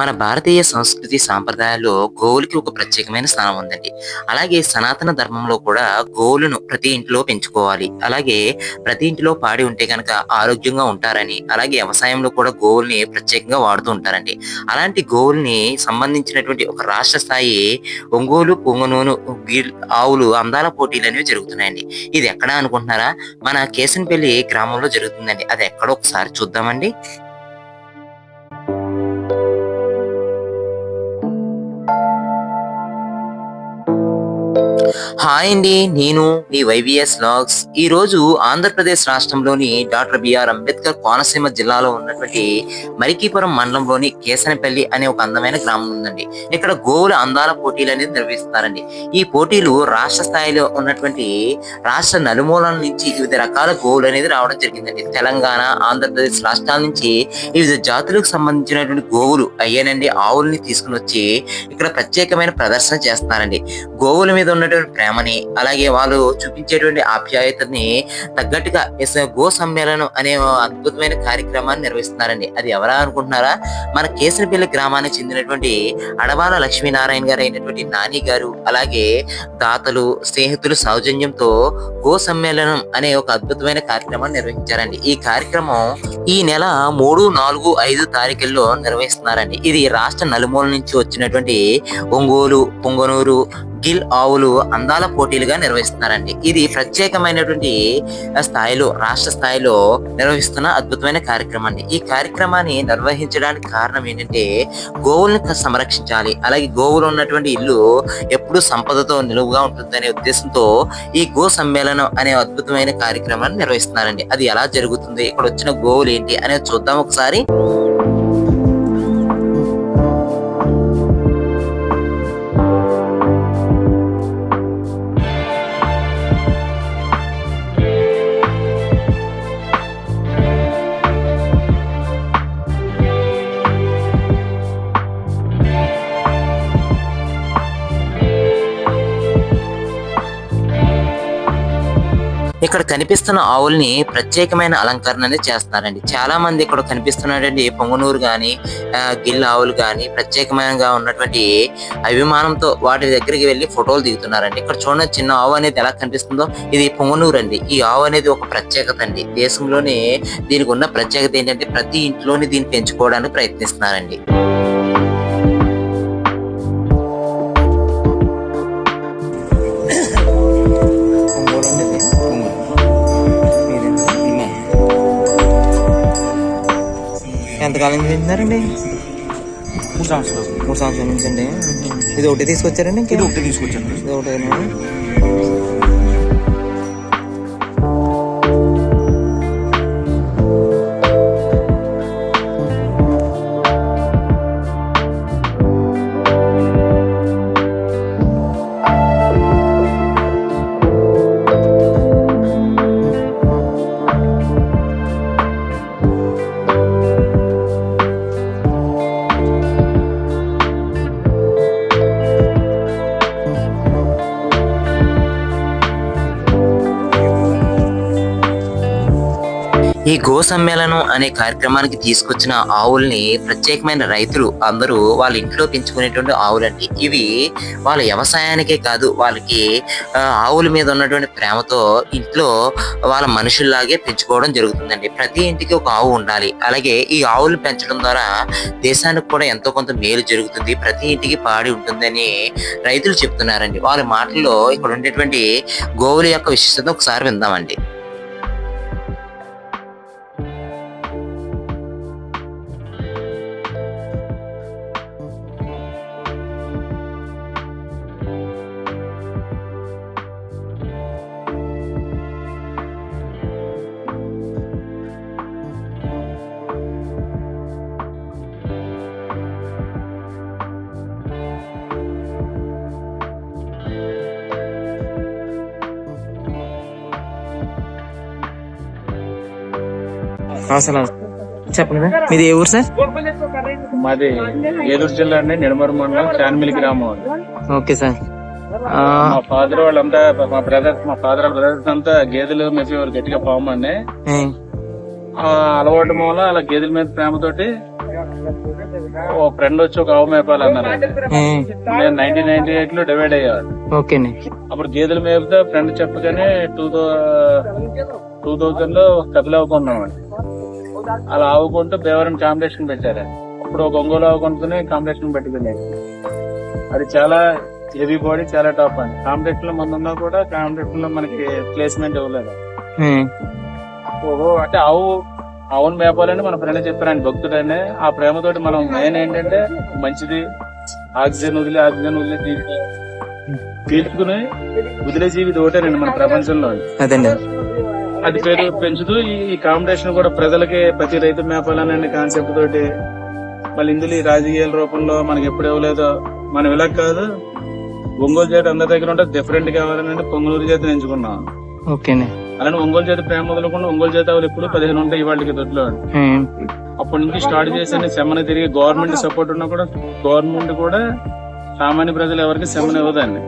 మన భారతీయ సంస్కృతి సాంప్రదాయాల్లో గోవులకి ఒక ప్రత్యేకమైన స్థానం ఉందండి. అలాగే సనాతన ధర్మంలో కూడా గోవులను ప్రతి ఇంట్లో పెంచుకోవాలి. అలాగే ప్రతి ఇంటిలో పాడి ఉంటే కనుక ఆరోగ్యంగా ఉంటారని అలాగే వ్యవసాయంలో కూడా గోవుల్ని ప్రత్యేకంగా వాడుతూ ఉంటారండి. అలాంటి గోవుల్ని సంబంధించినటువంటి ఒక రాష్ట్ర స్థాయి ఒంగోలు పొంగనూను ఆవులు అందాల పోటీలు అనేవి జరుగుతున్నాయండి. ఇది ఎక్కడ అనుకుంటున్నారా? మన కేసన్పల్లి గ్రామంలో జరుగుతుందండి. అది ఎక్కడో ఒకసారి చూద్దామండి. హాయ్ అండి నేను మీ వైవిఎస్ లాగ్స్ ఈ రోజు ఆంధ్రప్రదేశ్ రాష్ట్రంలోని డాక్టర్ బిఆర్ అంబేద్కర్ కోనసీమ జిల్లాలో ఉన్నటువంటి మరికీపురం మండలంలోని కేసనపల్లి అనే ఒక అందమైన గ్రామం ఉందండి. ఇక్కడ గోవుల అందాల పోటీలు అనేది నిర్వహిస్తారండి ఈ పోటీలు రాష్ట్ర స్థాయిలో ఉన్నటువంటి రాష్ట్ర నలుమూలల నుంచి వివిధ రకాల గోవులు అనేది రావడం జరిగిందండి. తెలంగాణ ఆంధ్రప్రదేశ్ రాష్ట్రాల నుంచి వివిధ జాతులకు సంబంధించినటువంటి గోవులు అయ్యానండి ఆవుల్ని తీసుకుని వచ్చి ఇక్కడ ప్రత్యేకమైన ప్రదర్శన చేస్తారండి గోవుల మీద ఉన్నటువంటి ప్రేమని అలాగే వాళ్ళు చూపించేటువంటి ఆప్యాయతని తగ్గట్టుగా ఎస్ గో సమ్మేళనం అనే అద్భుతమైన కార్యక్రమాన్ని నిర్వహిస్తున్నారండి. అది ఎవరా అనుకుంటున్నారా? మన కేసరిపల్లి గ్రామానికి చెందినటువంటి అడవాల లక్ష్మీనారాయణ గారు అయినటువంటి నాని గారు అలాగే దాతలు స్నేహితులు సౌజన్యంతో గో సమ్మేళనం అనే ఒక అద్భుతమైన కార్యక్రమాన్ని నిర్వహించారండి. ఈ కార్యక్రమం ఈ నెల మూడు నాలుగు ఐదు తారీఖుల్లో నిర్వహిస్తున్నారండి. ఇది రాష్ట్ర నలుమూల నుంచి వచ్చినటువంటి ఒంగోలు పొంగనూరు గిల్ ఆవులు అందాల పోటీలుగా నిర్వహిస్తున్నారండి. ఇది ప్రత్యేకమైనటువంటి స్థాయిలో రాష్ట్ర స్థాయిలో నిర్వహిస్తున్న అద్భుతమైన కార్యక్రమం అండి. ఈ కార్యక్రమాన్ని నిర్వహించడానికి కారణం ఏంటంటే గోవులను సంరక్షించాలి. అలాగే గోవులు ఉన్నటువంటి ఇల్లు ఎప్పుడూ సంపదతో నిలువుగా ఉంటుందనే ఉద్దేశంతో ఈ గో సమ్మేళనం అనే అద్భుతమైన కార్యక్రమాన్ని నిర్వహిస్తున్నారండి. అది ఎలా జరుగుతుంది? ఇక్కడ వచ్చిన గోవులు ఏంటి? అనేది చూద్దాం ఒకసారి. కనిపిస్తున్న ఆవుల్ని ప్రత్యేకమైన అలంకరణ అనేది చేస్తున్నారండి చాలా మంది ఇక్కడ కనిపిస్తున్నాడండి పొంగనూరు కానీ గిల్ ఆవులు కానీ ప్రత్యేకమైనగా ఉన్నటువంటి అభిమానంతో వాటి దగ్గరికి వెళ్ళి ఫోటోలు దిగుతున్నారండి. ఇక్కడ చూడండి చిన్న ఆవు అనేది ఎలా కనిపిస్తుందో. ఇది పొంగనూరు అండి. ఈ ఆవు అనేది ఒక ప్రత్యేకత అండి. దేశంలోనే దీనికి ఉన్న ప్రత్యేకత ఏంటంటే ప్రతి ఇంట్లోని దీన్ని పెంచుకోవడానికి ప్రయత్నిస్తున్నారండి. ఎంతకాలం తింటున్నారండి? మూడు సంవత్సరాలు. మూడు సంవత్సరాల నుంచి అండి? ఇది ఒకటి తీసుకొచ్చారండి ఇది ఒకటి తీసుకొచ్చాను. ఇది ఒకటేనా? ఈ గో సమ్మేళనం అనే కార్యక్రమానికి తీసుకొచ్చిన ఆవుల్ని ప్రత్యేకమైన రైతులు అందరూ వాళ్ళ ఇంట్లో పెంచుకునేటువంటి ఆవులండి. ఇవి వాళ్ళ వ్యవసాయానికే కాదు వాళ్ళకి ఆవుల మీద ఉన్నటువంటి ప్రేమతో ఇంట్లో వాళ్ళ మనుషుల్లాగే పెంచుకోవడం జరుగుతుందండి. ప్రతి ఇంటికి ఒక ఆవు ఉండాలి. అలాగే ఈ ఆవులు పెంచడం ద్వారా దేశానికి కూడా ఎంతో కొంత మేలు జరుగుతుంది. ప్రతి ఇంటికి పాడి ఉంటుందని రైతులు చెప్తున్నారండి. వాళ్ళ మాటల్లో ఇక్కడ ఉండేటువంటి గోవుల యొక్క విశిష్టత ఒకసారి విందామండి. అసలు చెప్పండి మీది ఏ ఊరు సార్? మాది ఏలూరు జిల్లా అండి నిడమరు మండలం చాన్మిలి గ్రామం. Okay sir. మా ఫాదర్ వాళ్ళంతా మా బ్రదర్స్ మా ఫాదర్ బ్రదర్స్ అంతా గేదెలు మెప్పేవారు గట్టిగా పాము అండి. ఏ, ఆ అలవాటు మూల అలా గేదెల మీద ప్రేమతోటి ఓ ఫ్రెండ్ వచ్చి ఒక ఆవు మేపాలి అన్నారండి ఉమ్, నేను నైన్టీన్ నైన్టీ ఎయిట్లో డివైడ్ అయ్యాను ఓకేనే అప్పుడు గేదెలు మేపితే ఫ్రెండ్ చెప్పగానే టూ థౌ టూ థౌజండ్లో కపిల ఆవు కొన్నామండి అలా ఆవు కొంటూ దేవరం కాంపిటీషన్ పెట్టారు. అప్పుడు ఒక ఒంగోలు ఆవు కొనుక్కుని కాంపిటీషన్ పెట్టుకునే అది చాలా హెవీ బాడీ చాలా టాప్ అండి. కాంపిటీషన్లో మన ఉన్నా కూడా కాంపిటీషన్లో మనకి ప్లేస్మెంట్ ఇవ్వలేదు. ఓహో అంటే ఆవు ఆవును మేపాలని మన ఫ్రెండ్ చెప్పారండి భక్తుడని. ఆ ప్రేమతోటి మనం మెయిన్ ఏంటంటే మంచిది ఆక్సిజన్ వదిలి ఆక్సిజన్ వదిలి తీసి పీల్చుకుని వదిలే జీవి ఇది ఒకటేనండి మన ప్రపంచంలో. అదండి. అది పేరు పెంచుతూ ఈ- కాంపిటీషన్ కూడా ప్రజలకి ప్రతి రైతు మేపాలనే కాన్సెప్ట్ తోటి మళ్ళీ ఇందులో ఈ రాజకీయాల రూపంలో మనకి ఎప్పుడు ఇవ్వలేదో మనం ఇలా కాదు. ఒంగోలు చేతి అందరి దగ్గర ఉంటే డిఫరెంట్ కావాలని అంటే పొంగనూరు చేతిని ఎంచుకున్నాం. ఓకేనే. అలానే ఒంగోలు చేతి ప్రేమ మొదలుకుండా ఒంగోలు చేతి ఆవులు ఎప్పుడు పదిహేను ఉంటాయి ఇవాళకి దొడ్లో. అప్పటి నుంచి స్టార్ట్ చేసి సెమ్మన తిరిగి గవర్నమెంట్ సపోర్ట్ ఉన్నా కూడా గవర్నమెంట్ కూడా సామాన్య ప్రజలు ఎవరికి సెమ్మన ఇవ్వదండి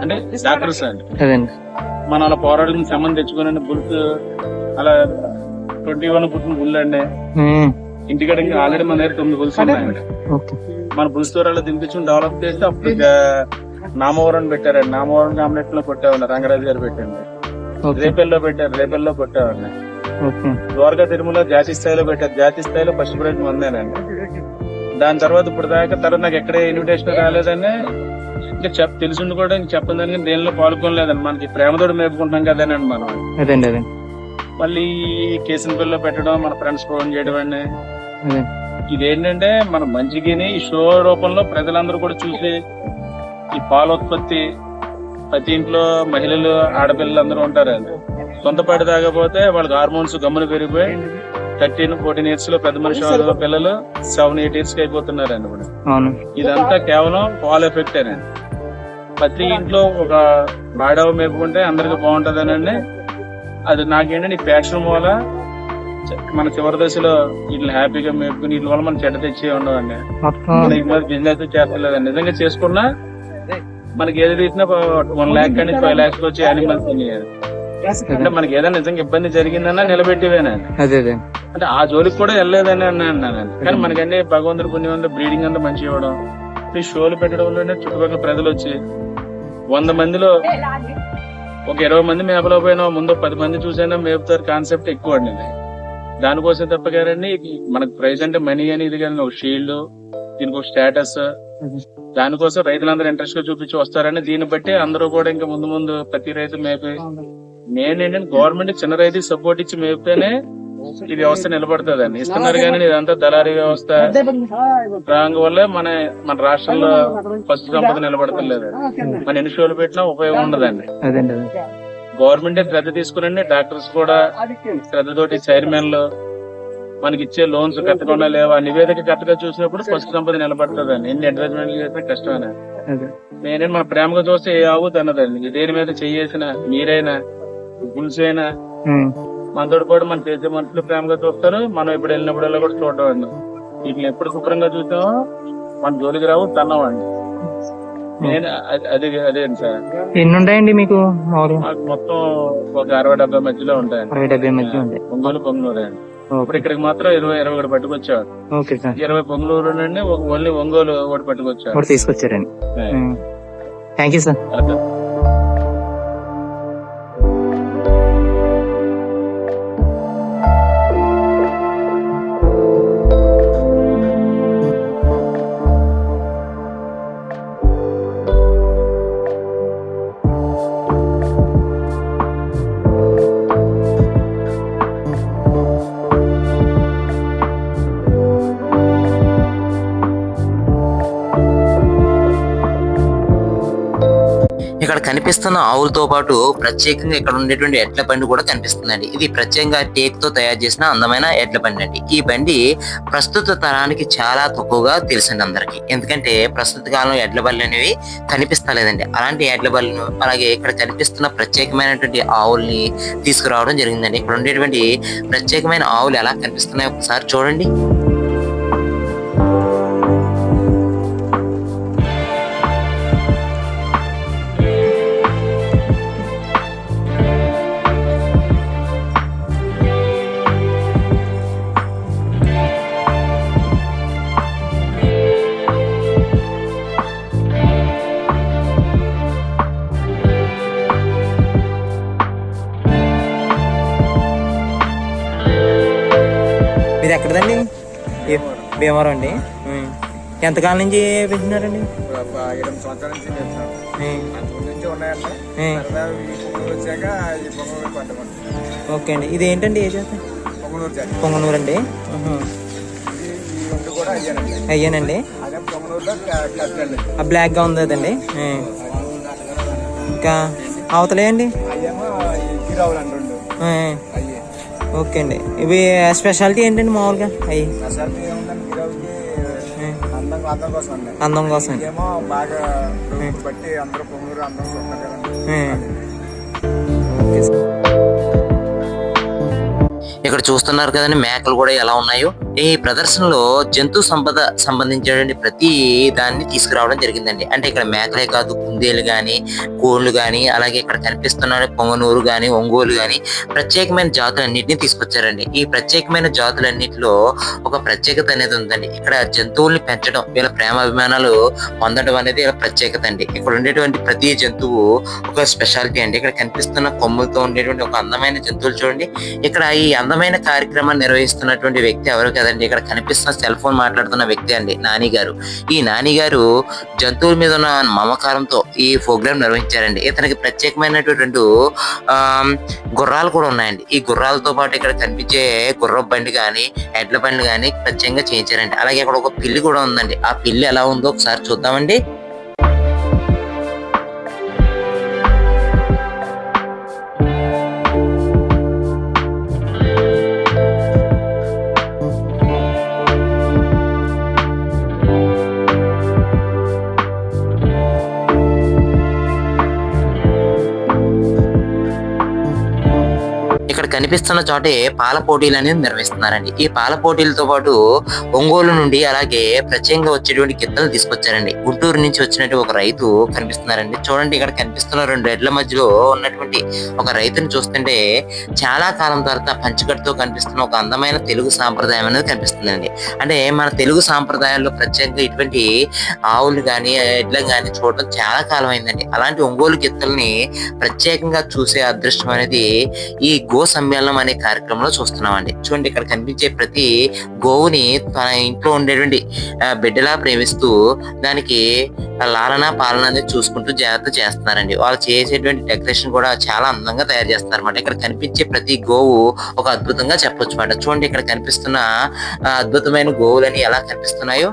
అంటే డాక్టర్స్ అండి. మనం అలా పోరాటం సెమ్మన్ తెచ్చుకుని బుల్స్ అలా ట్వంటీ వన్ పుట్టిన బుల్ అండి. ఇంటికాడ ఆల్రెడీ మన దగ్గర తొమ్మిది బుల్స్ ఉన్నాయండి. మన బుల్స్ దూరాలు దింపించుకుని డెవలప్ చేస్తే అప్పుడు నామవరం పెట్టారండి. నామవరం కాంప్లెక్స్లో కొట్టామండి రంగరాజు గారు పెట్టండి రేపెల్లో పెట్టారు రేపెల్లో ఓకే. ద్వారకా తిరుమల జాతీయ స్థాయిలో పెట్టారు. జాతీయ స్థాయిలో ఫస్ట్ ప్రైజ్ పొందానండి దాని తర్వాత ఇప్పుడు దాకా తర్వాత నాకు ఎక్కడ ఇన్విటేషన్ రాలేదని ఇంకా చెప్ తెలిసింది కూడా చెప్పని దానికి దేనిలో పాల్గొనలేదండి. మనకి ప్రేమతోటి మేపుకుంటాం కదేనండి మనం. అదండి అదండి. మళ్ళీ కేసుల పిల్లలు పెట్టడం మన ఫ్రెండ్స్ ఫోన్ చేయడం అండి అదే. ఇదేంటంటే మన మంచిగిని ఈ షో రూపంలో ప్రజలందరూ కూడా చూసి ఈ పాల ఉత్పత్తి ప్రతి ఇంట్లో మహిళలు ఆడపిల్లలు అందరూ ఉంటారండి. సొంతపాటి తాగపోతే వాళ్ళకి హార్మోన్స్ గమ్మున పెరిగిపోయి థర్టీన్ ఫోర్టీన్ ఇయర్స్లో పెద్ద మనిషి పిల్లలు సెవెన్ ఎయిట్ ఇయర్స్కి అయిపోతున్నారండి ఇప్పుడు. ఇదంతా కేవలం పాల ఎఫెక్ట్ అండి ప్రతి ఇంట్లో ఒక బాడవ మేపుకుంటే అందరికి బాగుంటదనండి. అది నాకేంటంటే ఈ ప్యాషన్ చ- మన చివరి దశలో వీటిని హ్యాపీగా మేపుకుని వీటి వల్ల మనం చెడ్డ తెచ్చే ఉండవండి బిజినెస్ చేస్తలేదండి. నిజంగా చేసుకున్నా మనకి ఏది తీసినా వన్ ల్యాక్ కానీ ఫైవ్ లాక్స్ వచ్చే యానిమల్స్ అంటే మనకి ఏదైనా నిజంగా ఇబ్బంది జరిగిందన్నా నిలబెట్టివేనండి అంటే ఆ జోలికి కూడా వెళ్ళలేదని అన్నాను నేను. కానీ మనకన్నీ భగవంతుడి పుణ్యం వల్ల బ్రీడింగ్ అంతా మంచి ఇవ్వడం ఈ షోలు పెట్టడం వల్లనే చుట్టుపక్కల ప్రజలు వచ్చి వంద మందిలో ఒక ఇరవై మంది మేపలో పోయినా ముందు పది మంది చూసైనా మేపుతారు కాన్సెప్ట్ ఎక్కువ అండి. దానికోసం తప్పగారండి మనకు ప్రైజ్ అంటే మనీ అని ఇది కానీ ఒక షీల్డ్ దీనికి ఒక స్టేటస్ దానికోసం రైతులందరూ ఇంట్రెస్ట్గా చూపించి వస్తారని దీన్ని బట్టి అందరూ కూడా ఇంకా ముందు ముందు ప్రతి రైతు మేపి నేను ఏంటంటే గవర్నమెంట్ చిన్న రైతుకి సపోర్ట్ ఇచ్చి మేపితేనే ఈ వ్యవస్థ నిలబడుతుందండి. ఇస్తున్నారు కానీ ఇదంతా దళారీ వ్యవస్థ రాంగ్ వల్లే మన మన రాష్ట్రంలో పశు సంపద నిలబడతలేదు. మన ఎన్ని షోలు పెట్టినా ఉపయోగం ఉండదండి. గవర్నమెంట్ శ్రద్ధ తీసుకురండి డాక్టర్స్ కూడా శ్రద్ధతోటి చైర్మన్లు మనకి ఇచ్చే లోన్స్ కట్టకుండా లేవా? నివేదిక కరెక్ట్గా చూసినప్పుడు పశు సంపద నిలబడుతుందండి. ఎన్ని అడ్వర్టైజ్మెంట్లు చేసినా కష్టమేనా? అదే. నేనే మన ప్రేమగా చూస్తే ఏ ఆవు అన్నదండి దేని మీద చెయ్యేసిన మీరైనా గుల్స్ అయినా ఉమ్, మనతో పాటు మన చేసే మనుషులు ప్రేమగా చూస్తారు. మనం ఇప్పుడు వెళ్ళినప్పుడల్లా కూడా చూడడం వీటిని ఎప్పుడు శుభ్రంగా చూసామో మన జోలికి రావు తన్నవండి నేను అది- అది సార్. ఎన్ని ఉంటాయండి మీకు మొత్తం ఒక అరవై డెబ్బై మధ్యలో ఉంటాయండి. అరవై డెబ్బై మధ్య ఉంటాయి. పొంగోలు పొంగనూరు అండి. ఇప్పుడు ఇక్కడికి మాత్రం ఇరవై ఇరవై ఒకటి పట్టుకొచ్చాడు ఓకే సార్. ఇరవై పొంగనూరు నుండి ఒక ఓన్లీ ఒంగోలు ఒకటి పట్టుకొచ్చాడు తీసుకొచ్చారండి. Thank you sir. ఇక్కడ కనిపిస్తున్న ఆవులతో పాటు ప్రత్యేకంగా ఇక్కడ ఉండేటువంటి ఎడ్ల బండి కూడా కనిపిస్తుందండి. ఇది ప్రత్యేకంగా టేక్తో తయారు చేసిన అందమైన ఎడ్ల బండి అండి. ఈ బండి ప్రస్తుత తరానికి చాలా తక్కువగా తెలిసింది అందరికి. ఎందుకంటే ప్రస్తుత కాలంలో ఎడ్ల బళ్ళు అనేవి కనిపిస్తలేదండి. అలాంటి ఎడ్ల బళ్ళను అలాగే ఇక్కడ కనిపిస్తున్న ప్రత్యేకమైనటువంటి ఆవుల్ని తీసుకురావడం జరిగిందండి. ఇక్కడ ఉండేటువంటి ప్రత్యేకమైన ఆవులు ఎలా కనిపిస్తున్నాయో ఒకసారి చూడండి. భీమవరం అండి. ఎంతకాలం నుంచి సంవత్సరాల ఉన్నాయండి. పట్టమండి ఓకే అండి. ఇది ఏంటండి ఏ చేత పొంగనూరు పొంగనూరు అండి. అయ్యానండి. ఆ బ్లాక్గా ఉంది అదండి. ఇంకా అవతలే అండి? అయ్యేమో ఈ గిరావులు రెండు. ఉమ్. అయ్యి. ఓకే అండి. ఇవి స్పెషాలిటీ ఏంటండి మామూలుగా? అయ్యి. అందం కోసం ఇదేమో బాగా బట్టి అందరూ అందం. ఇక్కడ చూస్తున్నారు కదండి మేకలు కూడా ఎలా ఉన్నాయో. ఈ ప్రదర్శనలో జంతు సంపద సంబంధించినటువంటి ప్రతి దాన్ని తీసుకురావడం జరిగిందండి. అంటే ఇక్కడ మేకలే కాదు కుందేలు కానీ కోళ్ళు కానీ అలాగే ఇక్కడ కనిపిస్తున్న పొంగనూరు కానీ ఒంగోలు కానీ ప్రత్యేకమైన జాతులన్నింటినీ తీసుకొచ్చారండి. ఈ ప్రత్యేకమైన జాతులన్నిటిలో ఒక ప్రత్యేకత అనేది ఉందండి. ఇక్కడ జంతువుల్ని పెంచడం వీళ్ళ ప్రేమ అభిమానాలు పొందడం అనేది వీళ్ళ ప్రత్యేకత అండి. ఇక్కడ ఉండేటువంటి ప్రతి జంతువు ఒక స్పెషాలిటీ అండి. ఇక్కడ కనిపిస్తున్న కొమ్ములతో ఉండేటువంటి ఒక అందమైన జంతువులు చూడండి. ఇక్కడ ఈ అందమైన కార్యక్రమాన్ని నిర్వహిస్తున్నటువంటి వ్యక్తి ఎవరు కదండి. ఇక్కడ కనిపిస్తున్న సెల్ ఫోన్ మాట్లాడుతున్న వ్యక్తి అండి నాని గారు ఈ నాని గారు జంతువుల మీద ఉన్న మమకారంతో ఈ ప్రోగ్రామ్ నిర్వహించారండి. ఇతనికి ప్రత్యేకమైనటువంటి గుర్రాలు కూడా ఉన్నాయండి. ఈ గుర్రాలతో పాటు ఇక్కడ కనిపించే గుర్రపు బండి కానీ ఎడ్ల బండి కానీ ప్రత్యేకంగా చేయించారండి. అలాగే అక్కడ ఒక పిల్లి కూడా ఉందండి. ఆ పిల్లి ఎలా ఉందో ఒకసారి చూద్దామండి. కనిపిస్తున్న చోటే పాల పోటీలు అనేది నిర్వహిస్తున్నారండి. ఈ పాల పోటీలతో పాటు ఒంగోలు నుండి అలాగే ప్రత్యేకంగా వచ్చేటువంటి గిత్తలు తీసుకొచ్చారండి. గుంటూరు నుంచి వచ్చినట్టు ఒక రైతు కనిపిస్తున్నారండి. చూడండి ఇక్కడ కనిపిస్తున్న రెండు ఎడ్ల మధ్యలో ఉన్నటువంటి ఒక రైతుని చూస్తుంటే చాలా కాలం తర్వాత పంచకట్టుతో కనిపిస్తున్న ఒక అందమైన తెలుగు సాంప్రదాయం అనేది కనిపిస్తుందండి. అంటే మన తెలుగు సాంప్రదాయాల్లో ప్రత్యేకంగా ఇటువంటి ఆవులు కానీ ఎడ్లను కానీ చూడడం చాలా కాలం అయిందండి. అలాంటి ఒంగోలు గిత్తల్ని ప్రత్యేకంగా చూసే అదృష్టం అనేది ఈ గో సమ్మేళనం అనే కార్యక్రమంలో చూస్తున్నామండి. చూడండి ఇక్కడ కనిపించే ప్రతి గోవుని తన ఇంట్లో ఉండేటువంటి బిడ్డలా ప్రేమిస్తూ దానికి లాలన పాలన అనేది చూసుకుంటూ జాగ్రత్త చేస్తున్నారండి. వాళ్ళు చేసేటువంటి డెకరేషన్ కూడా చాలా అందంగా తయారు చేస్తారు అనమాట ఇక్కడ కనిపించే ప్రతి గోవు ఒక అద్భుతంగా చెప్పొచ్చు అనమాట చూడండి ఇక్కడ కనిపిస్తున్న అద్భుతమైన గోవులని ఎలా కనిపిస్తున్నాయో.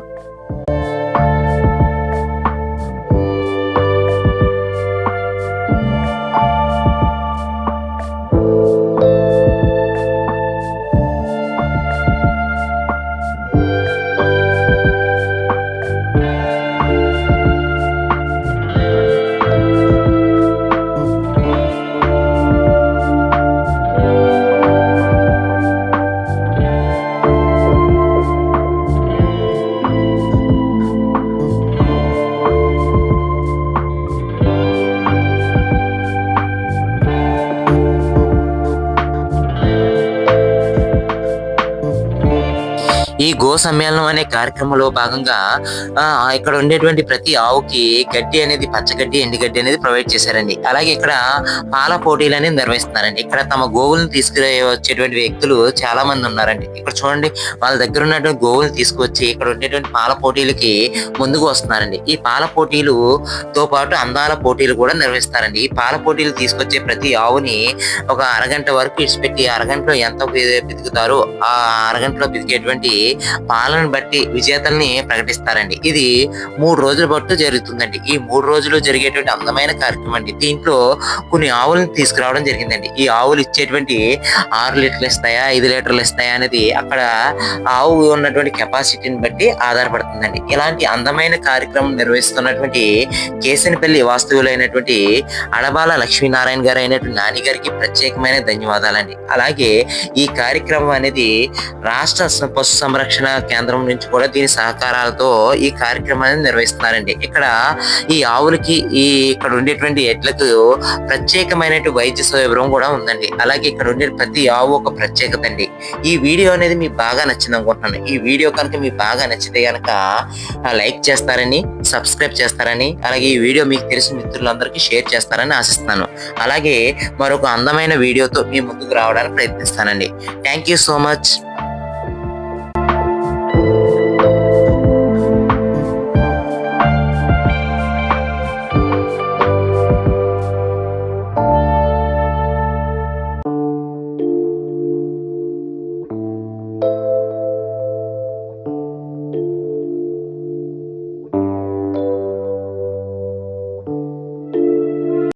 గో సమ్మేళనం అనే కార్యక్రమంలో భాగంగా ఆ, ఇక్కడ ఉండేటువంటి ప్రతి ఆవుకి గడ్డి అనేది పచ్చగడ్డి ఎండుగడ్డి అనేది ప్రొవైడ్ చేశారండి. అలాగే ఇక్కడ పాల పోటీలు అనేది నిర్వహిస్తున్నారండి. ఇక్కడ తమ గోవులను తీసుకుని వచ్చేటువంటి వ్యక్తులు చాలా మంది ఉన్నారండి. ఇక్కడ చూడండి వాళ్ళ దగ్గర ఉన్నటువంటి గోవులు తీసుకొచ్చి ఇక్కడ ఉండేటువంటి పాల పోటీలకి ముందుకు వస్తున్నారండి. ఈ పాల పోటీలు తో పాటు అందాల పోటీలు కూడా నిర్వహిస్తారండి. ఈ పాల పోటీలు తీసుకొచ్చే ప్రతి ఆవుని ఒక అరగంట వరకు ఇడిచిపెట్టి అరగంటలో ఎంత బెతుకుతారో ఆ అరగంటలో బతికేటువంటి పాలను బట్టి విజేతల్ని ప్రకటిస్తారండి. ఇది మూడు రోజుల పట్టు జరుగుతుందండి. ఈ మూడు రోజులు జరిగేటువంటి అందమైన కార్యక్రమం అండి. దీంట్లో కొన్ని ఆవులను తీసుకురావడం జరిగిందండి. ఈ ఆవులు ఇచ్చేటువంటి ఆరు లీటర్లు ఇస్తాయా ఐదు లీటర్లు ఇస్తాయా అనేది అక్కడ ఆవు ఉన్నటువంటి కెపాసిటీని బట్టి ఆధారపడుతుందండి. ఇలాంటి అందమైన కార్యక్రమం నిర్వహిస్తున్నటువంటి కేసనపల్లి అయినటువంటి అడబాల లక్ష్మీనారాయణ గారు అయినటువంటి నాని గారికి ప్రత్యేకమైన ధన్యవాదాలండి. అలాగే ఈ కార్యక్రమం అనేది రాష్ట్ర పశు సంరక్షణ కేంద్రం నుంచి కూడా దీని సహకారాలతో ఈ కార్యక్రమాన్ని నిర్వహిస్తున్నారండి. ఇక్కడ ఈ ఆవులకి ఈ ఇక్కడ ఉండేటువంటి ఎడ్లకు ప్రత్యేకమైన వైద్య సౌలభ్యం కూడా ఉందండి. అలాగే ఇక్కడ ఉండే ప్రతి ఆవు ఒక ప్రత్యేకత అండి. ఈ వీడియో అనేది మీకు బాగా నచ్చింది అనుకుంటున్నాను. ఈ వీడియో కనుక మీకు బాగా నచ్చితే కనుక లైక్ చేస్తారని సబ్స్క్రైబ్ చేస్తారని అలాగే ఈ వీడియో మీకు తెలిసిన మిత్రులందరికీ షేర్ చేస్తారని ఆశిస్తున్నాను. అలాగే మరొక అందమైన వీడియోతో మీ ముందుకు రావడానికి ప్రయత్నిస్తానండి. Thank you so much.